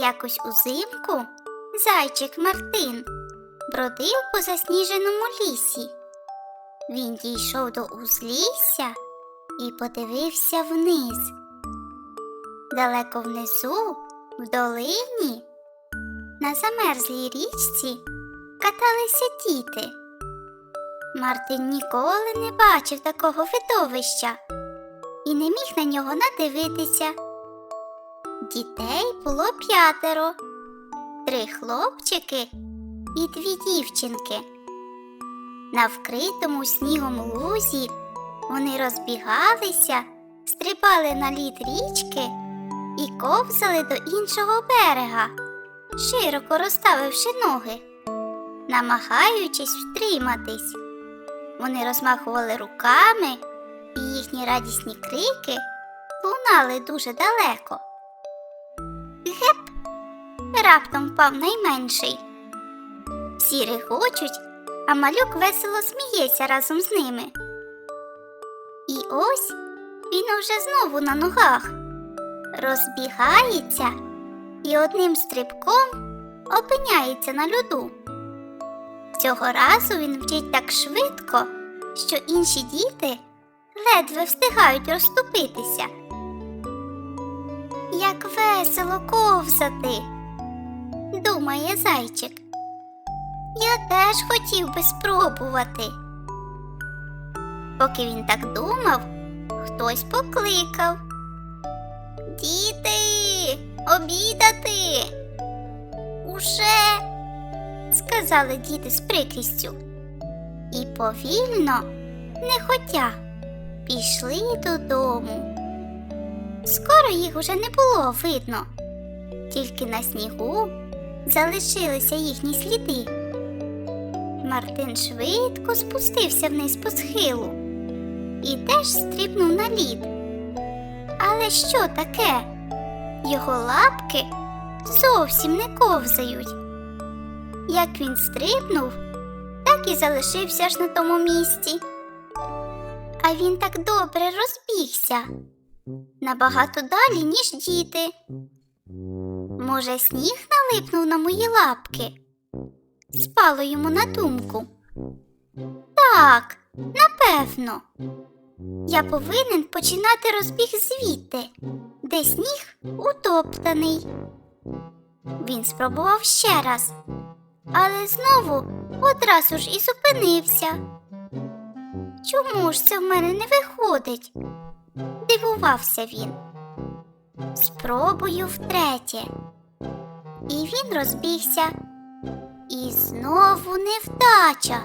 Якось узимку зайчик Мартин бродив по засніженому лісі. Він дійшов до узлісся і подивився вниз. Далеко внизу, в долині, на замерзлій річці каталися діти. Мартин ніколи не бачив такого видовища і не міг на нього надивитися. Дітей було п'ятеро, три хлопчики і дві дівчинки. На вкритому снігом лузі вони розбігалися, стрибали на лід річки і ковзали до іншого берега, широко розставивши ноги, намагаючись втриматись. Вони розмахували руками, і їхні радісні крики лунали дуже далеко. Геп! Раптом впав найменший. Всі регочуть, а малюк весело сміється разом з ними. І ось він уже знову на ногах, розбігається і одним стрибком опиняється на льоду. Цього разу він вчить так швидко, що інші діти ледве встигають розступитися. Як весело ковзати, думає зайчик. Я теж хотів би спробувати. Поки він так думав, хтось покликав. Діти, обідати. Уже, сказали діти з прикрістю. І повільно, нехотя, пішли додому. Скоро їх уже не було видно, тільки на снігу залишилися їхні сліди. Мартин швидко спустився вниз по схилу і теж стрибнув на лід. Але що таке? Його лапки зовсім не ковзають. Як він стрибнув, так і залишився ж на тому місці. А він так добре розбігся набагато далі, ніж діти. Може, сніг налипнув на мої лапки? Спало йому на думку. Так, напевно. Я повинен починати розбіг звідти, де сніг утоптаний. Він спробував ще раз, але знову одразу ж і зупинився. Чому ж це в мене не виходить? Дивувався він. Спробую втретє. І він розбігся. І знову невдача.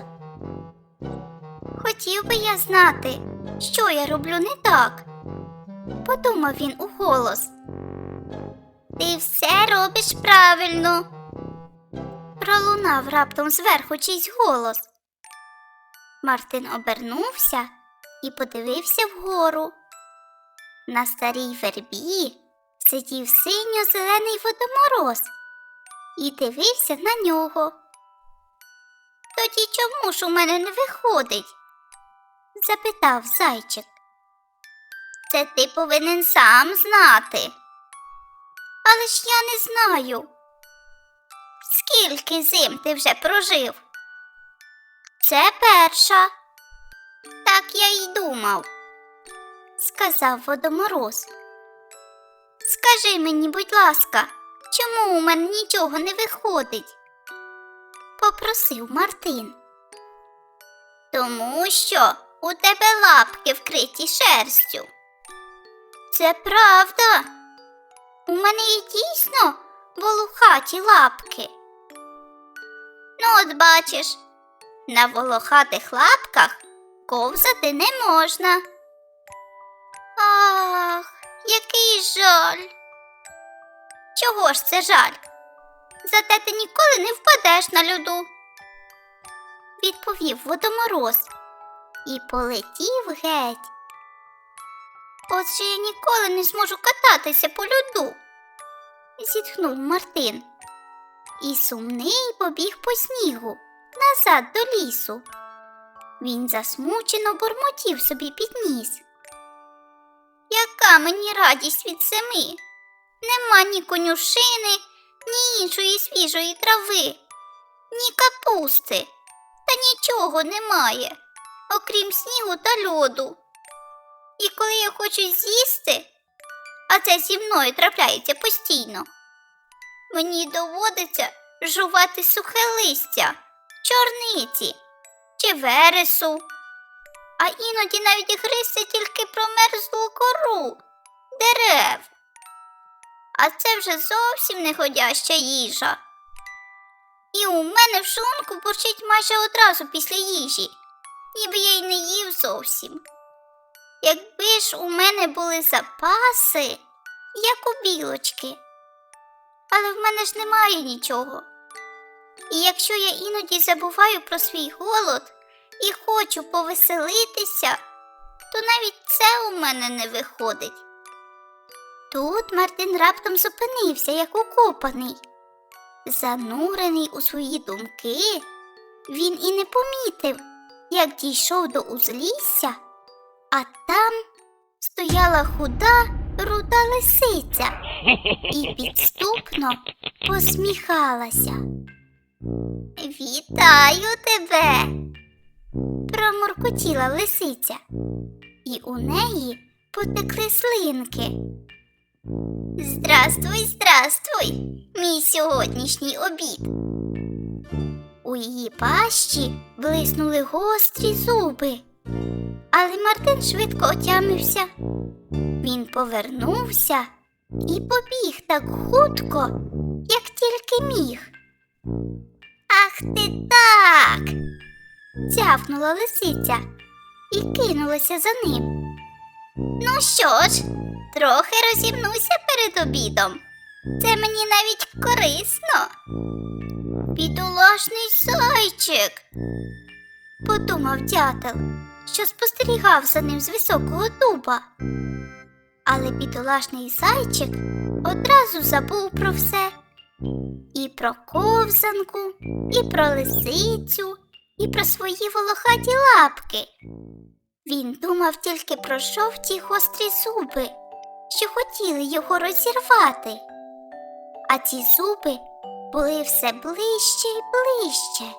Хотів би я знати, що я роблю не так. Подумав він уголос. Ти все робиш правильно. Пролунав раптом зверху чийсь голос. Мартин обернувся і подивився вгору. На старій вербі сидів синьо-зелений водомороз і дивився на нього. Тоді чому ж у мене не виходить? запитав зайчик. Це ти повинен сам знати. Але ж я не знаю. Скільки зим ти вже прожив? Це перша. Так я й думав, сказав водомороз. Скажи мені, будь ласка, чому у мене нічого не виходить? попросив Мартин. Тому що у тебе лапки вкриті шерстю. Це правда. У мене і дійсно волохаті лапки. Ну, от бачиш, на волохатих лапках ковзати не можна. Ах, який жаль. Чого ж це жаль? Зате ти ніколи не впадеш на льоду. Відповів водомороз і полетів геть. Отже я ніколи не зможу кататися по льоду, зітхнув Мартин. І сумний побіг по снігу назад до лісу. Він засмучено бурмотів собі під ніс. Яка мені радість від зими? Нема ні конюшини, ні іншої свіжої трави, ні капусти, та нічого немає, окрім снігу та льоду. І коли я хочу з'їсти, а це зі мною трапляється постійно, мені доводиться жувати сухе листя, чорниці чи вересу, а іноді навіть гризти тільки промерзлу кору дерев. А це вже зовсім не ходяща їжа. І у мене в шлунку бурчить майже одразу після їжі, ніби я й не їв зовсім. Якби ж у мене були запаси, як у білочки. Але в мене ж немає нічого. І якщо я іноді забуваю про свій голод і хочу повеселитися, то навіть це у мене не виходить. Тут Мартин раптом зупинився, як укопаний. Занурений у свої думки, він і не помітив, як дійшов до узлісся, а там стояла худа руда лисиця і підступно посміхалася. Вітаю тебе, промуркотіла лисиця, і у неї потекли слинки. Здравствуй, здравствуй, мій сьогоднішній обід. У її пащі блиснули гострі зуби. Але Мартин швидко отямився. Він повернувся і побіг так хутко, як тільки міг. Ах ти так. Цявкнула лисиця і кинулася за ним. Ну що ж, трохи розімнуся перед обідом. Це мені навіть корисно. Бідолашний зайчик, подумав дятел, що спостерігав за ним з високого дуба. Але бідолашний зайчик одразу забув про все. І про ковзанку, і про лисицю, і про свої волохаті лапки. Він думав тільки про жовті гострі зуби, що хотіли його розірвати. А ці зуби були все ближче і ближче.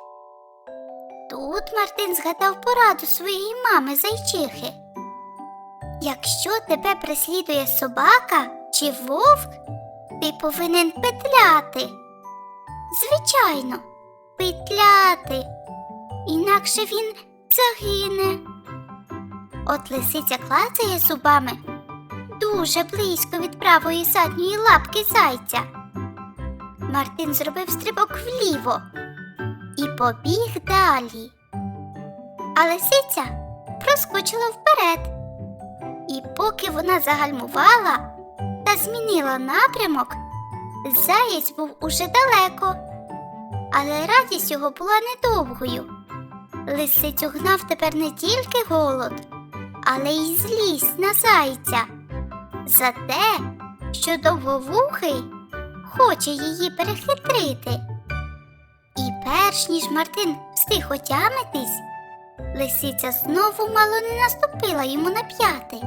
Тут Мартин згадав пораду своєї мами зайчихи. Якщо тебе преслідує собака чи вовк, ти повинен петляти. Звичайно, петляти, інакше він загине. От лисиця клацає зубами дуже близько від правої задньої лапки зайця. Мартин зробив стрибок вліво і побіг далі. А лисиця проскочила вперед. І поки вона загальмувала та змінила напрямок, заєць був уже далеко. Але радість його була недовгою. Лисицю гнав тепер не тільки голод, але й злість на зайця за те, що довговухий хоче її перехитрити. І перш ніж Мартин встиг отямитись, лисиця знову мало не наступила йому на п'яти.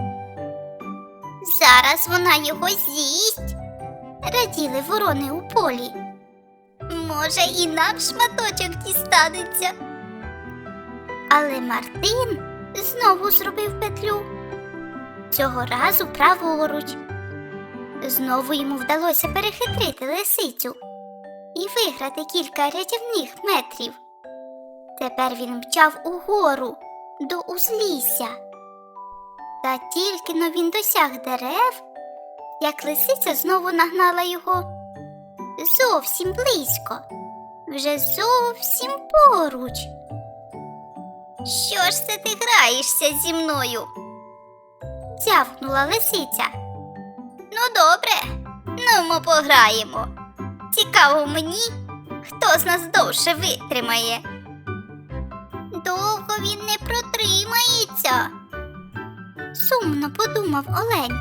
Зараз вона його з'їсть, раділи ворони у полі. Може, і нам шматочок дістанеться. Але Мартин знову зробив петлю. Цього разу праворуч. Знову йому вдалося перехитрити лисицю і виграти кілька рятівних метрів. Тепер він мчав угору до узлісся. Та тільки но він досяг дерев, як лисиця знову нагнала його зовсім близько, вже зовсім поруч. Що ж це ти граєшся зі мною? Цявкнула лисиця. Ну, добре, ну ми пограємо. Цікаво мені, хто з нас довше витримає. Довго він не протримається. Сумно подумав Олень,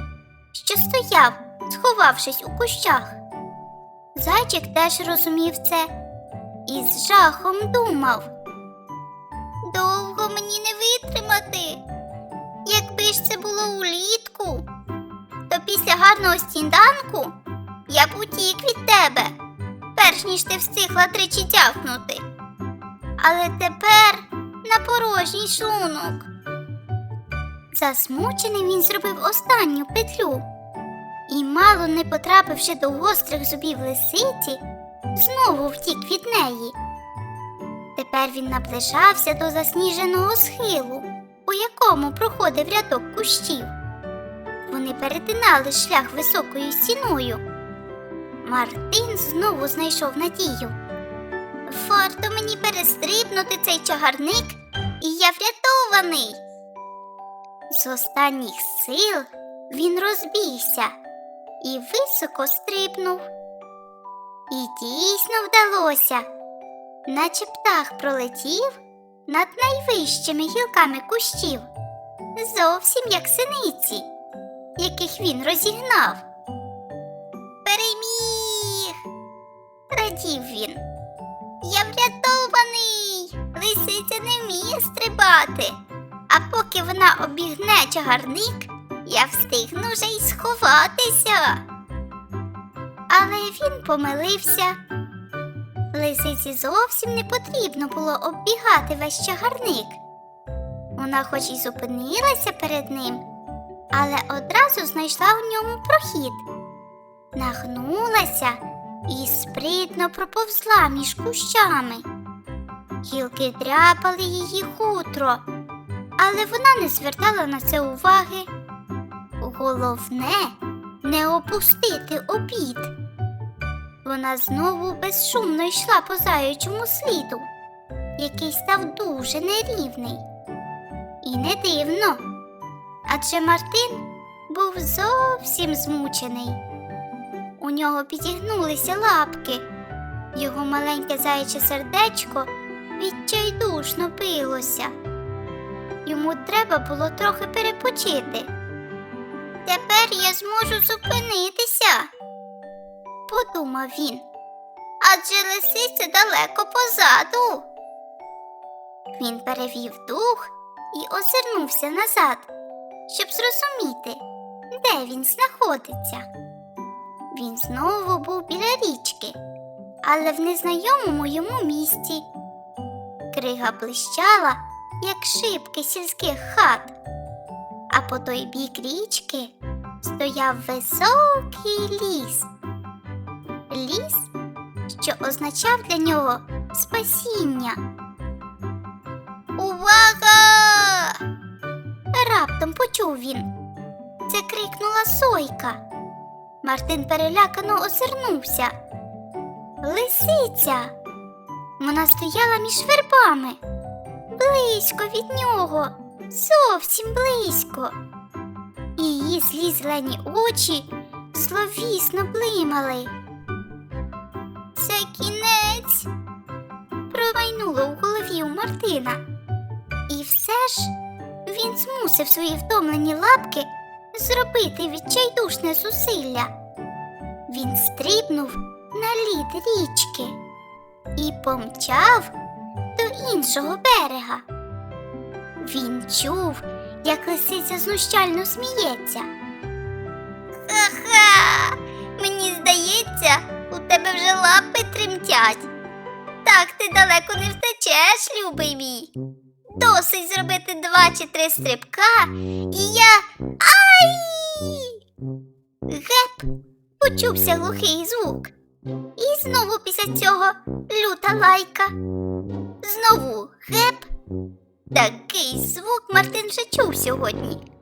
що стояв, сховавшись у кущах. Зайчик теж розумів це і з жахом думав. Витримати. Якби ж це було улітку, то після гарного сніданку я б утік від тебе, перш ніж ти встигла тричі тягнути. Але тепер на порожній шлунок. Засмучений він зробив останню петлю і, мало не потрапивши до гострих зубів лисиці, знову втік від неї. Тепер він наближався до засніженого схилу, у якому проходив рядок кущів. Вони перетинали шлях високою стіною. Мартин знову знайшов надію. Варто мені перестрибнути цей чагарник, і я врятований. З останніх сил він розбігся і високо стрибнув. І дійсно вдалося, наче птах пролетів над найвищими гілками кущів, зовсім як синиці, яких він розігнав. Переміг! радів він. Я врятований! Лисиця не вміє стрибати. А поки вона обігне чагарник, я встигну вже й сховатися. Але він помилився. Лисиці зовсім не потрібно було оббігати весь чагарник. Вона хоч і зупинилася перед ним, але одразу знайшла у ньому прохід, нагнулася і спритно проповзла між кущами. Гілки дряпали її хутро, але вона не звертала на це уваги. Головне не опустити обід. Вона знову безшумно йшла по заячому сліду, який став дуже нерівний. І не дивно, адже Мартин був зовсім змучений. У нього підігнулися лапки, його маленьке заяче сердечко відчайдушно билося. Йому треба було трохи перепочити. Тепер я зможу зупинитися, подумав він. Адже лисиця далеко позаду. Він перевів дух і озирнувся назад, щоб зрозуміти, де він знаходиться. Він знову був біля річки, але в незнайомому йому місці. Крига блищала, як шибки сільських хат, а по той бік річки стояв високий ліс. Ліс, що означав для нього спасіння. Увага! Раптом почув він. Це крикнула сойка. Мартин перелякано озирнувся. Лисиця. Вона стояла між вербами. Близько від нього, зовсім близько. І її злі зелені очі зловісно блимали. Це кінець. Промайнуло у голові у Мартина. І все ж він змусив свої втомлені лапки зробити відчайдушне зусилля. Він стрибнув на лід річки і помчав до іншого берега. Він чув, як лисиця знущально сміється. Ха-ха, мені здається, лапи тремтять. Так ти далеко не втечеш, любий мій. Досить зробити два чи три стрибка, і я. Ай! Геп! Почувся глухий звук. І знову після цього люта лайка. Знову геп. Такий звук Мартин вже чув сьогодні.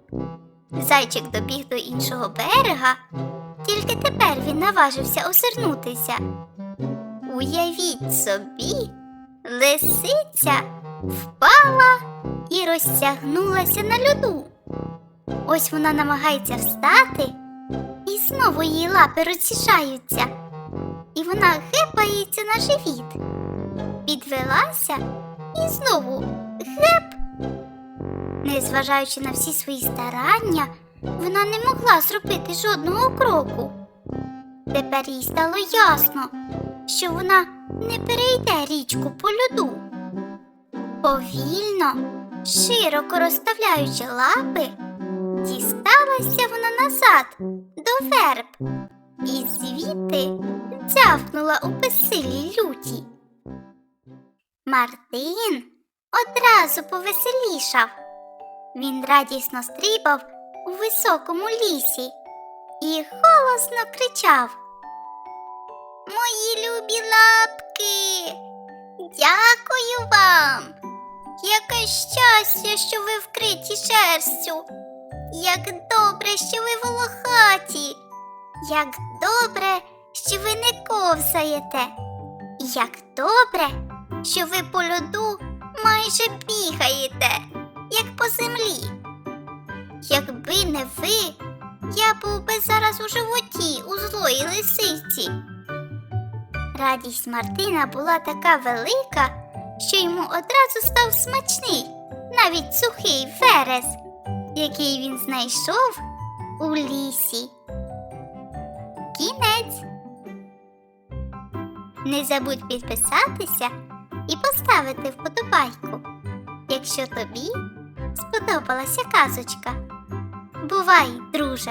Зайчик добіг до іншого берега, тільки тепер він наважився озирнутися. Уявіть собі, лисиця впала і розтягнулася на льоду. Ось вона намагається встати І знову її лапи розсішаються, і вона гепається на живіт. Підвелася і знову геп. Незважаючи на всі свої старання, вона не могла зробити жодного кроку. Тепер їй стало ясно, що вона не перейде річку по льоду. Повільно, широко розставляючи лапи, дісталася вона назад до верб і звідти дзявкнула у безсилій люті. Мартин одразу повеселішав. Він радісно стрибав у високому лісі і голосно кричав. Мої любі лапки, дякую вам. Яке щастя, що ви вкриті шерстю. Як добре, що ви волохаті. Як добре, що ви не ковзаєте. Як добре, що ви по льоду майже бігаєте, як по землі. Якби не ви, я був би зараз у животі у злої лисиці. Радість Мартина була така велика, що йому одразу став смачний навіть сухий верес, який він знайшов у лісі. Кінець. Не забудь підписатися і поставити вподобайку, якщо тобі сподобалася казочка. Бувай, друже!